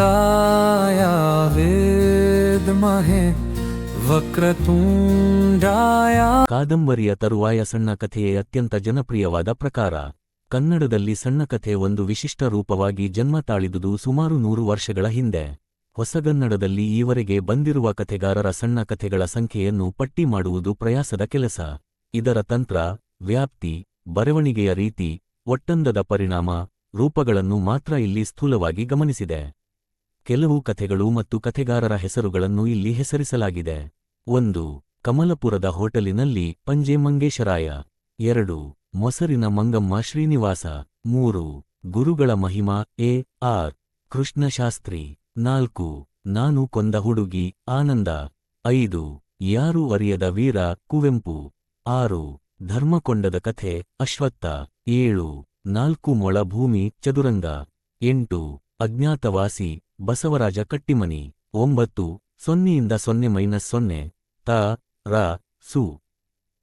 एकदन्ताय विद्महे वक्रतुण्डाय ಕಾದಂಬರಿಯ ತರುವಾಯ ಸಣ್ಣ ಕಥೆಯೇ ಅತ್ಯಂತ ಜನಪ್ರಿಯವಾದ ಪ್ರಕಾರ ಕನ್ನಡದಲ್ಲಿ ಸಣ್ಣ ಕಥೆ ಒಂದು ವಿಶಿಷ್ಟ ರೂಪವಾಗಿ ಜನ್ಮ ತಾಳಿದುದು ಸುಮಾರು ನೂರು ವರ್ಷಗಳ ಹಿಂದೆ ಹೊಸಗನ್ನಡದಲ್ಲಿ ಈವರೆಗೆ ಬಂದಿರುವ ಕಥೆಗಾರರ ಸಣ್ಣ ಕಥೆಗಳ ಸಂಖ್ಯೆಯನ್ನು ಪಟ್ಟಿ ಮಾಡುವುದು ಪ್ರಯಾಸದ ಕೆಲಸ ಇದರ ತಂತ್ರ ವ್ಯಾಪ್ತಿ ಬರವಣಿಗೆಯ ರೀತಿ ಒಟ್ಟಂದದ ಪರಿಣಾಮ ರೂಪಗಳನ್ನು ಮಾತ್ರ ಇಲ್ಲಿ ಸ್ಥೂಲವಾಗಿ ಗಮನಿಸಿದೆ. ಕೆಲವು ಕಥೆಗಳು ಮತ್ತು ಕಥೆಗಾರರ ಹೆಸರುಗಳನ್ನು ಇಲ್ಲಿ ಹೆಸರಿಸಲಾಗಿದೆ. ಒಂದು, ಕಮಲಪುರದ ಹೋಟೆಲಿನಲ್ಲಿ ಪಂಜೆ ಮಂಗೇಶರಾಯ. ಎರಡು, ಮೊಸರಿನ ಮಂಗಮ್ಮ ಶ್ರೀನಿವಾಸ. ಮೂರು, ಗುರುಗಳ ಮಹಿಮಾ, ಎ, ಆರ್, ಕೃಷ್ಣಶಾಸ್ತ್ರಿ. ನಾಲ್ಕು, ನಾನು ಕೊಂದ ಹುಡುಗಿ, ಆನಂದ. ಐದು, ಯಾರು ಅರಿಯದ ವೀರ, ಕುವೆಂಪು. ಆರು, ಧರ್ಮಕೊಂಡದ ಕಥೆ, ಅಶ್ವತ್ಥ. ಏಳು ನಾಲ್ಕು ಮೊಳ ಭೂಮಿ ಚದುರಂಗ. ಎಂಟು, ಅಜ್ಞಾತವಾಸಿ, ಬಸವರಾಜ ಕಟ್ಟಿಮನಿ. ಒಂಬತ್ತು, ಸೊನ್ನೆಯಿಂದ ಸೊನ್ನೆ ಮೈನಸ್ ಸೊನ್ನೆ. ತ, ರ, ಸು.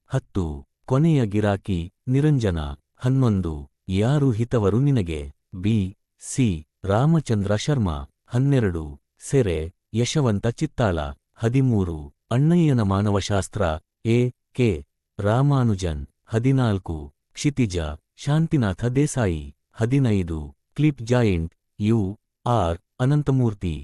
ಹತ್ತು, ಕೊನೆಯ ಗಿರಾಕಿ, ನಿರಂಜನ. ಹನ್ನೊಂದು, ಯಾರು ಹಿತವರು ನಿನಗೆ. B, C, Ramachandra Sharma. ಹನ್ನೆರಡು, ಸೆರೆ, ಯಶವಂತ ಚಿತ್ತಾಲ ಹದಿಮೂರು, ಅಣ್ಣಯ್ಯನ ಮಾನವಶಾಸ್ತ್ರ. A, K, Ramanujan. ಹದಿನಾಲ್ಕು, ಕ್ಷಿತಿಜ. ಶಾಂತಿನಾಥ ದೇಸಾಯಿ, ಹದಿನೈದು, clip joint, U, R, Ananthamurthy,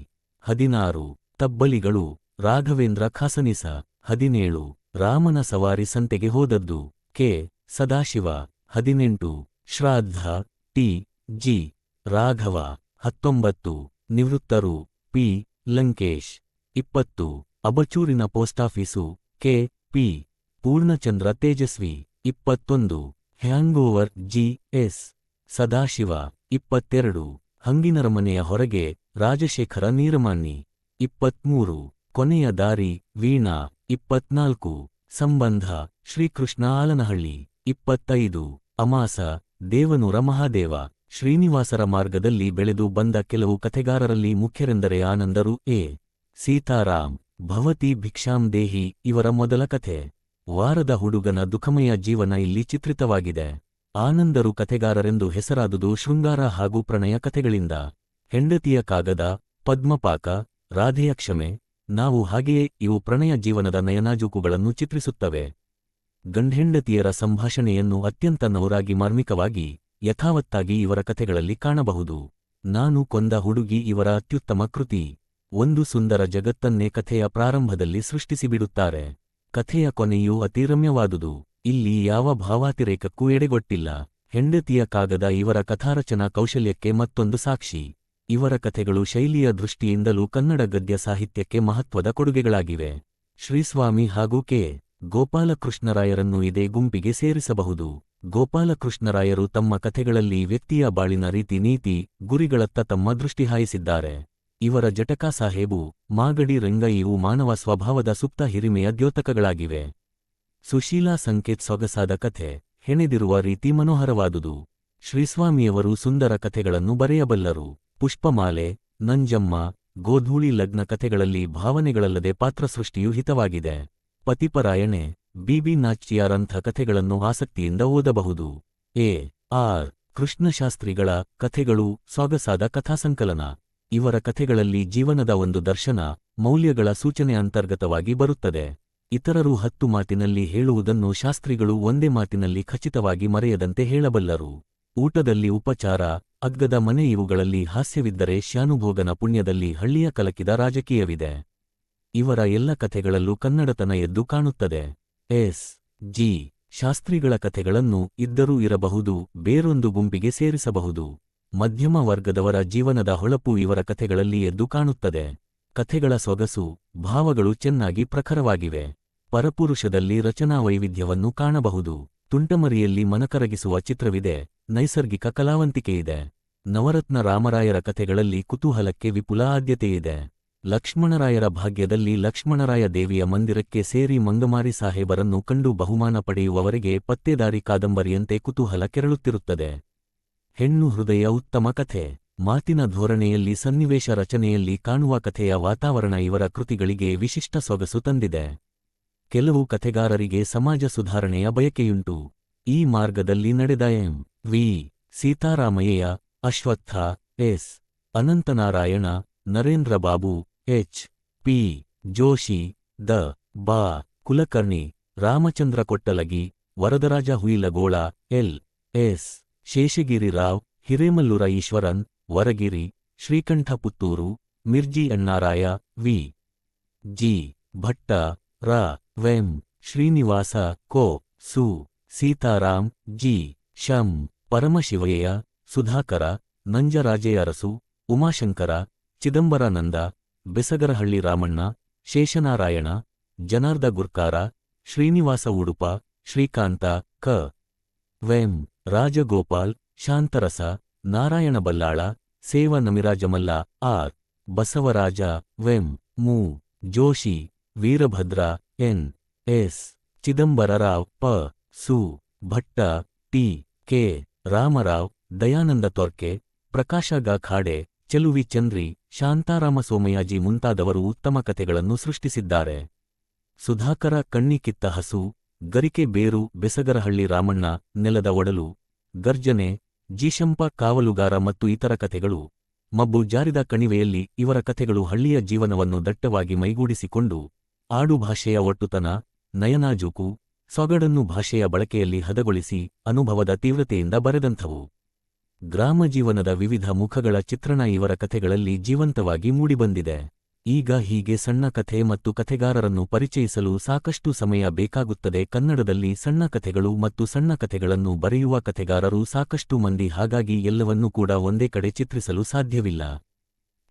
ಹದಿನಾರು, ತಬ್ಬಲಿಗಳು, ರಾಘವೇಂದ್ರ ಖಾಸನಿಸ, ಹದಿನೇಳು, ರಾಮನ ಸವಾರಿ ಸಂತೆಗೆ ಹೋದದ್ದು, ಕೆ, ಸದಾಶಿವ, ಹದಿನೆಂಟು ಶ್ರಾದ್ದ ಟಿ, ಜಿ, ರಾಘವ, ಹತ್ತೊಂಬತ್ತು, ನಿವೃತ್ತರು, ಪಿ, ಲಂಕೇಶ್, ಇಪ್ಪತ್ತು, ಅಬಚೂರಿನ post office, K, P, Poornachandra Tejasvi, ಇಪ್ಪತ್ತೊಂದು ಹ್ಯಾಂಗೋವರ್ ಜಿ ಎಸ್ ಸದಾಶಿವ, ಇಪ್ಪತ್ತೆರಡು ಹಂಗಿನರ ಮನೆಯ ಹೊರಗೆ ರಾಜಶೇಖರ ನೀರಮಾನಿ ಇಪ್ಪತ್ಮೂರು, ಕೊನೆಯ ದಾರಿ, ವೀಣಾ, ಇಪ್ಪತ್ನಾಲ್ಕು, ಸಂಬಂಧ, ಶ್ರೀಕೃಷ್ಣ ಆಲನಹಳ್ಳಿ, ಇಪ್ಪತ್ತೈದು, ಅಮಾಸ, ದೇವನೂರ ಮಹಾದೇವ, ಶ್ರೀನಿವಾಸರ ಮಾರ್ಗದಲ್ಲಿ ಬೆಳೆದು ಬಂದ ಕೆಲವು ಕಥೆಗಾರರಲ್ಲಿ ಮುಖ್ಯರೆಂದರೆ ಆನಂದರು ಎ. ಸೀತಾರಾಮ್, ಭವತಿ ಭಿಕ್ಷಾಂ ದೇಹಿ ಇವರ ಮೊದಲ ಕಥೆ. ವಾರದ ಹುಡುಗನ ದುಃಖಮಯ ಜೀವನ ಇಲ್ಲಿ ಚಿತ್ರಿತವಾಗಿದೆ. ಆನಂದರು ಕಥೆಗಾರರೆಂದು ಹೆಸರಾದುದು ಶೃಂಗಾರ ಹಾಗೂ ಪ್ರಣಯ ಕಥೆಗಳಿಂದ. ಹೆಂಡತಿಯ ಕಾಗದ, ಪದ್ಮಪಾಕ, ರಾಧೆಯ ಕ್ಷಮೆ, ನಾವು ಹಾಗೆಯೇ ಇವು ಪ್ರಣಯ ಜೀವನದ ನಯನಾಜೂಕುಗಳನ್ನು ಚಿತ್ರಿಸುತ್ತವೆ. ಗಂಡೆಂಡತಿಯರ ಸಂಭಾಷಣೆಯನ್ನು ಅತ್ಯಂತ ನೌರಾಗಿ ಮಾರ್ಮಿಕವಾಗಿ, ಯಥಾವತ್ತಾಗಿ ಇವರ ಕಥೆಗಳಲ್ಲಿ ಕಾಣಬಹುದು. ನಾನು ಕೊಂದ ಹುಡುಗಿ ಇವರ ಅತ್ಯುತ್ತಮ ಕೃತಿ. ಒಂದು ಸುಂದರ ಜಗತ್ತನ್ನೇ ಕಥೆಯ ಪ್ರಾರಂಭದಲ್ಲಿ ಸೃಷ್ಟಿಸಿಬಿಡುತ್ತಾರೆ. ಕಥೆಯ ಕೊನೆಯೂ ಅತಿರಮ್ಯವಾದುದು. ಇಲ್ಲಿ ಯಾವ ಭಾವಾತಿರೇಕಕ್ಕೂ ಎಡೆಗೊಟ್ಟಿಲ್ಲ. ಹೆಂಡತಿಯ ಕಾಗದ ಇವರ ಕಥಾರಚನಾ ಕೌಶಲ್ಯಕ್ಕೆ ಮತ್ತೊಂದು ಸಾಕ್ಷಿ. ಇವರ ಕಥೆಗಳು ಶೈಲಿಯ ದೃಷ್ಟಿಯಿಂದಲೂ ಕನ್ನಡ ಗದ್ಯ ಸಾಹಿತ್ಯಕ್ಕೆ ಮಹತ್ವದ ಕೊಡುಗೆಗಳಾಗಿವೆ. ಶ್ರೀಸ್ವಾಮಿ ಹಾಗೂ ಕೆ. ಗೋಪಾಲಕೃಷ್ಣರಾಯರನ್ನು ಇದೇ ಗುಂಪಿಗೆ ಸೇರಿಸಬಹುದು. ಗೋಪಾಲಕೃಷ್ಣರಾಯರು ತಮ್ಮ ಕಥೆಗಳಲ್ಲಿ ವ್ಯಕ್ತಿಯ ಬಾಳಿನ ರೀತಿ ನೀತಿ, ಗುರಿಗಳತ್ತ ತಮ್ಮ ದೃಷ್ಟಿ ಹಾಯಿಸಿದ್ದಾರೆ. ಇವರ ಜಟಕಾ ಸಾಹೇಬು, ಮಾಗಡಿ ರಂಗಯ್ಯವು ಮಾನವ ಸ್ವಭಾವದ ಸುಪ್ತ ಹಿರಿಮೆಯ ದ್ಯೋತಕಗಳಾಗಿವೆ. ಸುಶೀಲಾ ಸಂಕೇತ್ ಸೊಗಸಾದ ಕಥೆ, ಹೆಣೆದಿರುವ ರೀತಿ ಮನೋಹರವಾದುದು. ಶ್ರೀಸ್ವಾಮಿಯವರು ಸುಂದರ ಕಥೆಗಳನ್ನು ಬರೆಯಬಲ್ಲರು. ಪುಷ್ಪಮಾಲೆ, ನಂಜಮ್ಮ, ಗೋಧೂಳಿ ಲಗ್ನ ಕಥೆಗಳಲ್ಲಿ ಭಾವನೆಗಳಲ್ಲದೆ ಪಾತ್ರಸೃಷ್ಟಿಯು ಹಿತವಾಗಿದೆ. ಪತಿಪರಾಯಣೆ ಬಿಬಿ ನಾಚ್ಚಿಯಾರಂಥ ಕಥೆಗಳನ್ನು ಆಸಕ್ತಿಯಿಂದ ಓದಬಹುದು. ಎ. ಆರ್. ಕೃಷ್ಣಶಾಸ್ತ್ರಿಗಳ ಕಥೆಗಳು ಸೊಗಸಾದ ಕಥಾಸಂಕಲನ. ಇವರ ಕಥೆಗಳಲ್ಲಿ ಜೀವನದ ಒಂದು ದರ್ಶನ, ಮೌಲ್ಯಗಳ ಸೂಚನೆ ಅಂತರ್ಗತವಾಗಿ ಬರುತ್ತದೆ. ಇತರರು ಹತ್ತು ಮಾತಿನಲ್ಲಿ ಹೇಳುವುದನ್ನು ಶಾಸ್ತ್ರಿಗಳು ಒಂದೇ ಮಾತಿನಲ್ಲಿ ಖಚಿತವಾಗಿ ಮರೆಯದಂತೆ ಹೇಳಬಲ್ಲರು. ಊಟದಲ್ಲಿ ಉಪಚಾರ, ಅಗ್ಗದ ಮನೆ ಇವುಗಳಲ್ಲಿ ಹಾಸ್ಯವಿದ್ದರೆ ಶ್ಯಾನುಭೋಗನ ಪುಣ್ಯದಲ್ಲಿ ಹಳ್ಳಿಯ ಕಲಕಿದ ರಾಜಕೀಯವಿದೆ. ಇವರ ಎಲ್ಲ ಕಥೆಗಳಲ್ಲೂ ಕನ್ನಡತನ ಎದ್ದು ಕಾಣುತ್ತದೆ. ಎಸ್. ಜಿ. ಶಾಸ್ತ್ರಿಗಳ ಕಥೆಗಳನ್ನು ಇದ್ದರೂ ಇರಬಹುದು, ಬೇರೊಂದು ಗುಂಪಿಗೆ ಸೇರಿಸಬಹುದು. ಮಧ್ಯಮ ವರ್ಗದವರ ಜೀವನದ ಹೊಳಪು ಇವರ ಕಥೆಗಳಲ್ಲಿ ಎದ್ದು ಕಾಣುತ್ತದೆ. ಕಥೆಗಳ ಸೊಗಸು, ಭಾವಗಳು ಚೆನ್ನಾಗಿ ಪ್ರಖರವಾಗಿವೆ. ಪರಪುರುಷದಲ್ಲಿ ರಚನಾ ವೈವಿಧ್ಯವನ್ನು ಕಾಣಬಹುದು. ತುಂಟಮರಿಯಲ್ಲಿ ಮನಕರಗಿಸುವ ಚಿತ್ರವಿದೆ, ನೈಸರ್ಗಿಕ ಕಲಾವಂತಿಕೆಯಿದೆ. ನವರತ್ನ ರಾಮರಾಯರ ಕಥೆಗಳಲ್ಲಿ ಕುತೂಹಲಕ್ಕೆ ವಿಪುಲ ಆದ್ಯತೆಯಿದೆ. ಲಕ್ಷ್ಮಣರಾಯರ ಭಾಗ್ಯದಲ್ಲಿ ಲಕ್ಷ್ಮಣರಾಯ ದೇವಿಯ ಮಂದಿರಕ್ಕೆ ಸೇರಿ ಮಂಗಮಾರಿ ಸಾಹೇಬರನ್ನು ಕಂಡು ಬಹುಮಾನ ಪಡೆಯುವವರೆಗೆ ಪತ್ತೆದಾರಿ ಕಾದಂಬರಿಯಂತೆ ಕುತೂಹಲ ಕೆರಳುತ್ತಿರುತ್ತದೆ. ಹೆಣ್ಣು ಹೃದಯ ಉತ್ತಮ ಕಥೆ. ಮಾತಿನ ಧೋರಣೆಯಲ್ಲಿ ಸನ್ನಿವೇಶ ರಚನೆಯಲ್ಲಿ ಕಾಣುವ ಕಥೆಯ ವಾತಾವರಣ ಇವರ ಕೃತಿಗಳಿಗೆ ವಿಶಿಷ್ಟ ಸೊಗಸು ತಂದಿದೆ. ಕೆಲವು ಕಥೆಗಾರರಿಗೆ ಸಮಾಜ ಸುಧಾರಣೆಯ ಬಯಕೆಯುಂಟು. ಈ ಮಾರ್ಗದಲ್ಲಿ ನಡೆದ M. V. Seetharamaiah, Ashwattha, S. Ananthanarayana, Narendra Babu, H. P. Joshi, the. ಬಾ. Kulkarni, Ramachandra Kottalagi, Varadaraja Huilagola, L. S. Sheshagiri Rao, Hiremallur Ishwaran, Varagiri Srikanta Puttur Mirji Annaraya, V. G. Bhatta, ರ. ವೆಂ. ಶ್ರೀನಿವಾಸ, ಕೋ. ಸು. Sitaram G. ಶಂ. ಪರಮಶಿವಯ್ಯ, ಸುಧಾಕರ ನಂಜರಾಜೇಯರಸು ಉಮಾಶಂಕರ, ಚಿದಂಬರಾನಂದ, ಬೆಸಗರಹಳ್ಳಿ ರಾಮಣ್ಣ, ಶೇಷನಾರಾಯಣ ಜನಾರ್ದ ಗುರ್ಕಾರ ಶ್ರೀನಿವಾಸ ಉಡುಪ, ಶ್ರೀಕಾಂತ, ಕ. ವೆಂ Rajagopal, Shantarasa, Narayana Ballala, ಸೇವ Namirajamalla, R, Basavaraja ವೆಂ ಮು, ಜೋಶಿ, ವೀರಭದ್ರ, ಎನ್, ಎಸ್, ಚಿದಂಬರರಾವ್, ಪ, ಸು, ಭಟ್ಟ, ಟಿ, ಕೆ, ರಾಮರಾವ್, ದಯಾನಂದ ತೊರ್ಕೆ ಪ್ರಕಾಶ ಗಾಖಾಡೆ ಚಲುವಿ ಚಂದ್ರಿ, ಶಾಂತಾರಾಮ ಸೋಮಯಾಜಿ ಮುಂತಾದವರು ಉತ್ತಮ ಕಥೆಗಳನ್ನು ಸೃಷ್ಟಿಸಿದ್ದಾರೆ. ಸುಧಾಕರ ಕಣ್ಣಿಕಿತ್ತ ಹಸು ಗರಿಕೆ ಬೇರು ಬೆಸಗರಹಳ್ಳಿ ರಾಮಣ್ಣ, ನೆಲದ ಒಡಲು, ಗರ್ಜನೆ, ಜೀಶಂಪ ಕಾವಲುಗಾರ ಮತ್ತು ಇತರ ಕಥೆಗಳು, ಮಬ್ಬು ಜಾರಿದ ಕಣಿವೆಯಲ್ಲಿ ಇವರ ಕಥೆಗಳು ಹಳ್ಳಿಯ ಜೀವನವನ್ನು ದಟ್ಟವಾಗಿ ಮೈಗೂಡಿಸಿಕೊಂಡು ಆಡುಭಾಷೆಯ ಒಟ್ಟುತನ ನಯನಾಜೂಕು ಸೊಗಡನ್ನು ಭಾಷೆಯ ಬಳಕೆಯಲ್ಲಿ ಹದಗೊಳಿಸಿ ಅನುಭವದ ತೀವ್ರತೆಯಿಂದ ಬರೆದಂಥವು. ಗ್ರಾಮ ಜೀವನದ ವಿವಿಧ ಮುಖಗಳ ಚಿತ್ರಣ ಇವರ ಕಥೆಗಳಲ್ಲಿ ಜೀವಂತವಾಗಿ ಮೂಡಿಬಂದಿದೆ. ಈಗ ಹೀಗೆ ಸಣ್ಣ ಕಥೆ ಮತ್ತು ಕಥೆಗಾರರನ್ನು ಪರಿಚಯಿಸಲು ಸಾಕಷ್ಟು ಸಮಯ ಬೇಕಾಗುತ್ತದೆ. ಕನ್ನಡದಲ್ಲಿ ಸಣ್ಣ ಕಥೆಗಳು ಮತ್ತು ಸಣ್ಣ ಕಥೆಗಳನ್ನು ಬರೆಯುವ ಕಥೆಗಾರರು ಸಾಕಷ್ಟು ಮಂದಿ. ಹಾಗಾಗಿ ಎಲ್ಲವನ್ನೂ ಕೂಡ ಒಂದೇ ಕಡೆ ಚಿತ್ರಿಸಲು ಸಾಧ್ಯವಿಲ್ಲ.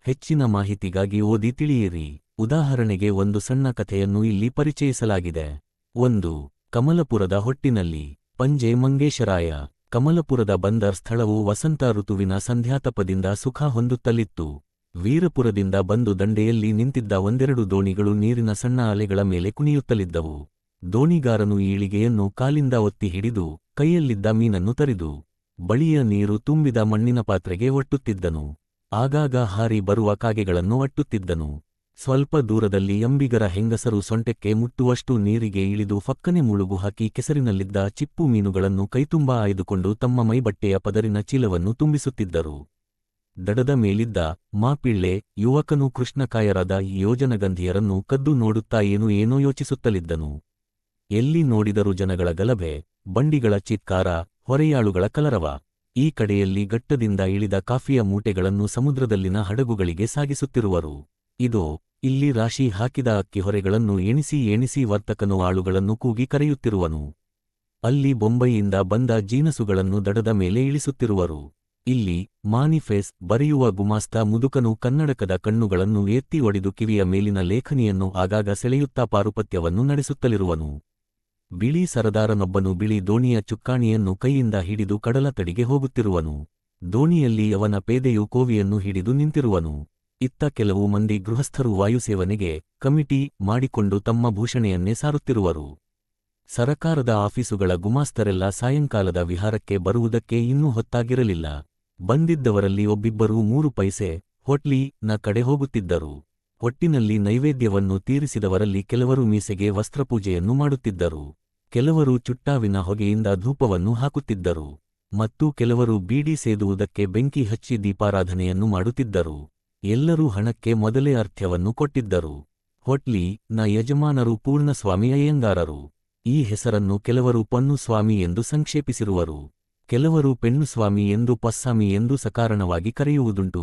ಹೆಚ್ಚಿನ ಮಾಹಿತಿಗಾಗಿ ಓದಿ ತಿಳಿಯಿರಿ. ಉದಾಹರಣೆಗೆ ಒಂದು ಸಣ್ಣ ಕಥೆಯನ್ನು ಇಲ್ಲಿ ಪರಿಚಯಿಸಲಾಗಿದೆ. ಒಂದು, ಕಮಲಪುರದ ಹೊಟ್ಟಿನಲ್ಲಿ. ಪಂಜೆ ಮಂಗೇಶರಾಯ. ಕಮಲಪುರದ ಬಂದರ್ ಸ್ಥಳವು ವಸಂತ ಋತುವಿನ ಸಂಧ್ಯಾತಪದಿಂದ ಸುಖ ಹೊಂದುತ್ತಲಿತ್ತು. ವೀರಪುರದಿಂದ ಬಂದು ದಂಡೆಯಲ್ಲಿ ನಿಂತಿದ್ದ ಒಂದೆರಡು ದೋಣಿಗಳು ನೀರಿನ ಸಣ್ಣ ಅಲೆಗಳ ಮೇಲೆ ಕುಣಿಯುತ್ತಲಿದ್ದವು. ದೋಣಿಗಾರನು ಈಳಿಗೆಯನ್ನು ಕಾಲಿಂದ ಒತ್ತಿ ಹಿಡಿದು ಕೈಯಲ್ಲಿದ್ದ ಮೀನನ್ನು ತರಿದು ಬಳಿಯ ನೀರು ತುಂಬಿದ ಮಣ್ಣಿನ ಪಾತ್ರೆಗೆ ಒಟ್ಟುತ್ತಿದ್ದನು. ಆಗಾಗ ಹಾರಿ ಬರುವ ಕಾಗೆಗಳನ್ನು ಒಟ್ಟುತ್ತಿದ್ದನು. ಸ್ವಲ್ಪ ದೂರದಲ್ಲಿ ಅಂಬಿಗರ ಹೆಂಗಸರು ಸೊಂಟಕ್ಕೆ ಮುಟ್ಟುವಷ್ಟು ನೀರಿಗೆ ಇಳಿದು ಫಕ್ಕನೆ ಮುಳುಗು ಹಾಕಿ ಕೆಸರಿನಲ್ಲಿದ್ದ ಚಿಪ್ಪು ಮೀನುಗಳನ್ನು ಕೈತುಂಬಾ ಆಯ್ದುಕೊಂಡು ತಮ್ಮ ಮೈಬಟ್ಟೆಯ ಪದರಿನ ಚೀಲವನ್ನು ತುಂಬಿಸುತ್ತಿದ್ದರು. ದಡದ ಮೇಲಿದ್ದ ಮಾಪಿಳ್ಳೆ ಯುವಕನು ಕೃಷ್ಣಕಾಯರಾದ ಯೋಜನಗಂಧಿಯರನ್ನು ಕದ್ದು ನೋಡುತ್ತಾ ಏನು ಏನೋ ಯೋಚಿಸುತ್ತಲಿದ್ದನು. ಎಲ್ಲಿ ನೋಡಿದರೂ ಜನಗಳ ಗಲಭೆ, ಬಂಡಿಗಳ ಚಿತ್ಕಾರ, ಹೊರೆಯಾಳುಗಳ ಕಲರವ. ಈ ಕಡೆಯಲ್ಲಿ ಗಟ್ಟದಿಂದ ಇಳಿದ ಕಾಫಿಯ ಮೂಟೆಗಳನ್ನು ಸಮುದ್ರದಲ್ಲಿನ ಹಡಗುಗಳಿಗೆ ಸಾಗಿಸುತ್ತಿರುವರು. ಇದೋ, ಇಲ್ಲಿ ರಾಶಿ ಹಾಕಿದ ಅಕ್ಕಿ ಹೊರೆಗಳನ್ನು ಎಣಿಸಿ ಎಣಿಸಿ ವರ್ತಕನು ಆಳುಗಳನ್ನು ಕೂಗಿ ಕರೆಯುತ್ತಿರುವನು. ಅಲ್ಲಿ ಬೊಂಬೈಯಿಂದ ಬಂದ ಜೀನಸುಗಳನ್ನು ದಡದ ಮೇಲೆ ಇಳಿಸುತ್ತಿರುವರು. ಇಲ್ಲಿ ಮಾನಿಫೆಸ್ ಬರೆಯುವ ಗುಮಾಸ್ತ ಮುದುಕನು ಕನ್ನಡಕದ ಕಣ್ಣುಗಳನ್ನು ಎತ್ತಿ ಒಡೆದು ಕಿವಿಯ ಮೇಲಿನ ಲೇಖನಿಯನ್ನು ಆಗಾಗ ಸೆಳೆಯುತ್ತಾ ಪಾರುಪತ್ಯವನ್ನು ನಡೆಸುತ್ತಲಿರುವನು. ಬಿಳಿ ಸರದಾರನೊಬ್ಬನು ಬಿಳಿ ದೋಣಿಯ ಚುಕ್ಕಾಣಿಯನ್ನು ಕೈಯಿಂದ ಹಿಡಿದು ಕಡಲ ತಡಿಗೆ ಹೋಗುತ್ತಿರುವನು. ದೋಣಿಯಲ್ಲಿ ಅವನ ಪೇದೆಯು ಕೋವಿಯನ್ನು ಹಿಡಿದು ನಿಂತಿರುವನು. ಇತ್ತ ಕೆಲವು ಮಂದಿ ಗೃಹಸ್ಥರು ವಾಯುಸೇವನೆಗೆ ಕಮಿಟಿ ಮಾಡಿಕೊಂಡು ತಮ್ಮ ಭೂಷಣೆಯನ್ನೇ ಸಾರುತ್ತಿರುವರು. ಸರಕಾರದ ಆಫೀಸುಗಳ ಗುಮಾಸ್ತರೆಲ್ಲ ಸಾಯಂಕಾಲದ ವಿಹಾರಕ್ಕೆ ಬರುವುದಕ್ಕೆ ಇನ್ನೂ ಹೊತ್ತಾಗಿರಲಿಲ್ಲ. ಬಂದಿದ್ದವರಲ್ಲಿ ಒಬ್ಬಿಬ್ಬರೂ ಮೂರು ಪೈಸೆ ಹೊಟ್ಲಿ ನ ಕಡೆ ಹೋಗುತ್ತಿದ್ದರು. ಹೊಟ್ಟಿನಲ್ಲಿ ನೈವೇದ್ಯವನ್ನು ತೀರಿಸಿದವರಲ್ಲಿ ಕೆಲವರು ಮೀಸೆಗೆ ವಸ್ತ್ರಪೂಜೆಯನ್ನು ಮಾಡುತ್ತಿದ್ದರು. ಕೆಲವರು ಚುಟ್ಟಾವಿನ ಹೊಗೆಯಿಂದ ಧೂಪವನ್ನು ಹಾಕುತ್ತಿದ್ದರು. ಮತ್ತು ಕೆಲವರು ಬೀಡಿ ಸೇದುವುದಕ್ಕೆ ಬೆಂಕಿ ಹಚ್ಚಿ ದೀಪಾರಾಧನೆಯನ್ನು ಮಾಡುತ್ತಿದ್ದರು. ಎಲ್ಲರೂ ಹಣಕ್ಕೆ ಮೊದಲೇ ಅರ್ಥ್ಯವನ್ನು ಕೊಟ್ಟಿದ್ದರು. ಹೊಟ್ಲಿ ನ ಯಜಮಾನರು ಪೂರ್ಣಸ್ವಾಮಿ ಅಯ್ಯಂಗಾರರು. ಈ ಹೆಸರನ್ನು ಕೆಲವರು ಪೊನ್ನುಸ್ವಾಮಿ ಎಂದು ಸಂಕ್ಷೇಪಿಸಿರುವರು. ಕೆಲವರು ಪೆಣ್ಣುಸ್ವಾಮಿ ಎಂದು ಪಸ್ಸಾಮಿ ಎಂದು ಸಕಾರಣವಾಗಿ ಕರೆಯುವುದುಂಟು.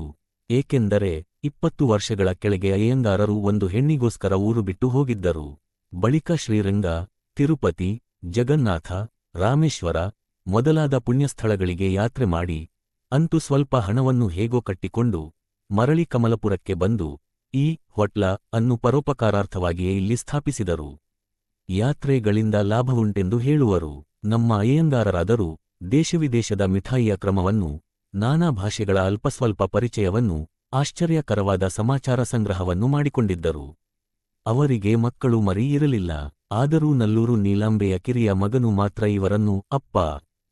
ಏಕೆಂದರೆ ಇಪ್ಪತ್ತು ವರ್ಷಗಳ ಕೆಳಗೆ ಅಯ್ಯಂಗಾರರು ಒಂದು ಹೆಣ್ಣಿಗೋಸ್ಕರ ಊರು ಬಿಟ್ಟು ಹೋಗಿದ್ದರು. ಬಳಿಕ ಶ್ರೀರಂಗ, ತಿರುಪತಿ, ಜಗನ್ನಾಥ, ರಾಮೇಶ್ವರ ಮೊದಲಾದ ಪುಣ್ಯಸ್ಥಳಗಳಿಗೆ ಯಾತ್ರೆ ಮಾಡಿ, ಅಂತೂ ಸ್ವಲ್ಪ ಹಣವನ್ನು ಹೇಗೋ ಕಟ್ಟಿಕೊಂಡು ಮರಳಿ ಕಮಲಪುರಕ್ಕೆ ಬಂದು ಈ ಹೊಟ್ಲ ಅನ್ನು ಪರೋಪಕಾರಾರ್ಥವಾಗಿಯೇ ಇಲ್ಲಿ ಸ್ಥಾಪಿಸಿದರು. ಯಾತ್ರೆಗಳಿಂದ ಲಾಭವುಂಟೆಂದು ಹೇಳುವರು. ನಮ್ಮ ಅಯ್ಯಂಗಾರರಾದರೂ ದೇಶವಿದೇಶದ ಮಿಠಾಯಿಯ ಕ್ರಮವನ್ನು, ನಾನಾ ಭಾಷೆಗಳ ಅಲ್ಪಸ್ವಲ್ಪ ಪರಿಚಯವನ್ನು, ಆಶ್ಚರ್ಯಕರವಾದ ಸಮಾಚಾರ ಸಂಗ್ರಹವನ್ನು ಮಾಡಿಕೊಂಡಿದ್ದರು. ಅವರಿಗೆ ಮಕ್ಕಳು ಮರಿ ಇರಲಿಲ್ಲ, ಆದರೂ ನಲ್ಲೂರು ನೀಲಾಂಬೆಯ ಕಿರಿಯ ಮಗನು ಮಾತ್ರ ಇವರನ್ನು, ಅಪ್ಪ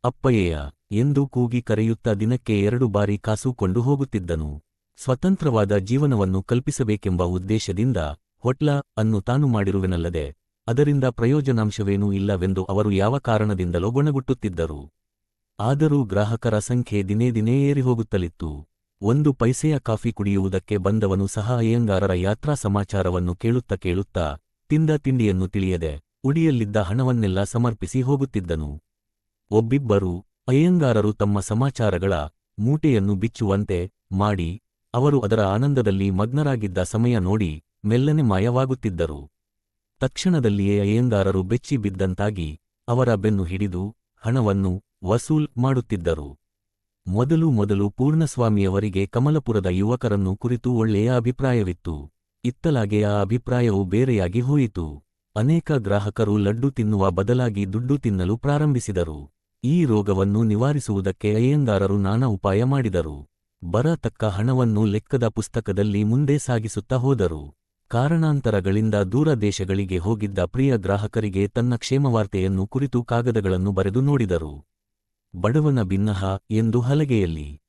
ಅಪ್ಪಯ್ಯ ಎಂದು ಕೂಗಿ ಕರೆಯುತ್ತಾ ದಿನಕ್ಕೆ ಎರಡು ಬಾರಿ ಕಾಸುಕೊಂಡು ಹೋಗುತ್ತಿದ್ದನು. ಸ್ವತಂತ್ರವಾದ ಜೀವನವನ್ನು ಕಲ್ಪಿಸಬೇಕೆಂಬ ಉದ್ದೇಶದಿಂದ ಹೊಟ್ಲ ಅನ್ನು ತಾನು ಮಾಡಿರುವೆನಲ್ಲದೆ, ಅದರಿಂದ ಪ್ರಯೋಜನಾಂಶವೇನೂ ಇಲ್ಲವೆಂದು ಅವರು ಯಾವ ಕಾರಣದಿಂದಲೋ ಗೊಣಗುಟ್ಟುತ್ತಿದ್ದರು. ಆದರೂ ಗ್ರಾಹಕರ ಸಂಖ್ಯೆ ದಿನೇ ದಿನೇ ಏರಿಹೋಗುತ್ತಲಿತ್ತು. ಒಂದು ಪೈಸೆಯ ಕಾಫಿ ಕುಡಿಯುವುದಕ್ಕೆ ಬಂದವನು ಸಹ ಅಯ್ಯಂಗಾರರ ಯಾತ್ರಾ ಸಮಾಚಾರವನ್ನು ಕೇಳುತ್ತ ಕೇಳುತ್ತಾ ತಿಂದ ತಿಂಡಿಯನ್ನು ತಿಳಿಯದೆ ಉಡಿಯಲ್ಲಿದ್ದ ಹಣವನ್ನೆಲ್ಲ ಸಮರ್ಪಿಸಿ ಹೋಗುತ್ತಿದ್ದನು. ಒಬ್ಬಿಬ್ಬರು ಅಯ್ಯಂಗಾರರು ತಮ್ಮ ಸಮಾಚಾರಗಳ ಮೂಟೆಯನ್ನು ಬಿಚ್ಚುವಂತೆ ಮಾಡಿ ಅವರು ಅದರ ಆನಂದದಲ್ಲಿ ಮಗ್ನರಾಗಿದ್ದ ಸಮಯ ನೋಡಿ ಮೆಲ್ಲನೆ ಮಾಯವಾಗುತ್ತಿದ್ದರು. ತಕ್ಷಣದಲ್ಲಿಯೇ ಅಯ್ಯಂಗಾರರು ಬೆಚ್ಚಿ ಬಿದ್ದಂತಾಗಿ ಅವರ ಬೆನ್ನು ಹಿಡಿದು ಹಣವನ್ನು ವಸೂಲ್ ಮಾಡುತ್ತಿದ್ದರು. ಮೊದಲು ಮೊದಲು ಪೂರ್ಣಸ್ವಾಮಿಯವರಿಗೆ ಕಮಲಪುರದ ಯುವಕರನ್ನು ಕುರಿತು ಒಳ್ಳೆಯ ಅಭಿಪ್ರಾಯವಿತ್ತು. ಇತ್ತಲಾಗೆ ಆ ಅಭಿಪ್ರಾಯವು ಬೇರೆಯಾಗಿ ಹೋಯಿತು. ಅನೇಕ ಗ್ರಾಹಕರು ಲಡ್ಡು ತಿನ್ನುವ ಬದಲಾಗಿ ದುಡ್ಡು ತಿನ್ನಲು ಪ್ರಾರಂಭಿಸಿದರು. ಈ ರೋಗವನ್ನು ನಿವಾರಿಸುವುದಕ್ಕೆ ಅಯ್ಯಂಗಾರರು ನಾನಾ ಉಪಾಯ ಮಾಡಿದರು. ಬರತಕ್ಕ ಹಣವನ್ನು ಲೆಕ್ಕದ ಪುಸ್ತಕದಲ್ಲಿ ಮುಂದೆ ಸಾಗಿಸುತ್ತಾ ಹೋದರು. ಕಾರಣಾಂತರಗಳಿಂದ ದೂರ ದೇಶಗಳಿಗೆ ಹೋಗಿದ್ದ ಪ್ರಿಯ ಗ್ರಾಹಕರಿಗೆ ತನ್ನ ಕ್ಷೇಮವಾರ್ತೆಯನ್ನು ಕುರಿತು ಕಾಗದಗಳನ್ನು ಬರೆದು ನೋಡಿದರು. ಬಡವನ ಭಿನ್ನಹ ಎಂದು ಹಲಗೆಯಲ್ಲಿ.